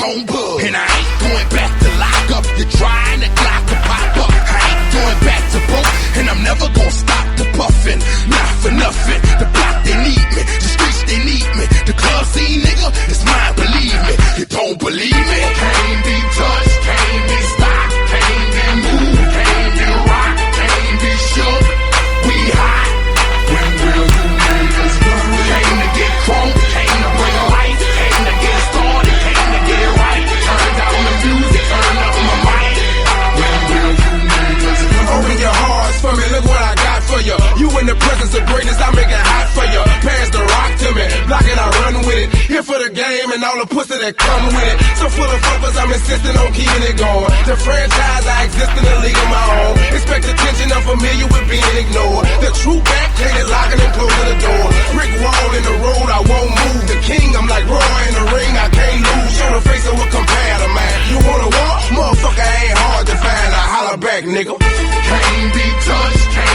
bug. And I ain't going back to lock up. You're trying to clock a pop up. I ain't going back to broke. And I'm never gonna stop the puffin'. Not for nothing. The block they need me. The streets they need me. The club scene, nigga, it's mine, believe me. You don't believe me. presence of greatness, I make it hot for you. Pass the rock to me, block it, I run with it. Here for the game and all the pussy that come with it. So full of focus, I'm insisting on keeping it going. The franchise, I exist in the league of my own. Expect attention, I'm familiar with being ignored. The true back, hated locking and closing the door. Brick wall in the road, I won't move. The king, I'm like Roy in the ring, I can't lose. Show the face of a competitor, man. You wanna walk? Motherfucker, ain't hard to find. I holler back, nigga. Can't be touched, can't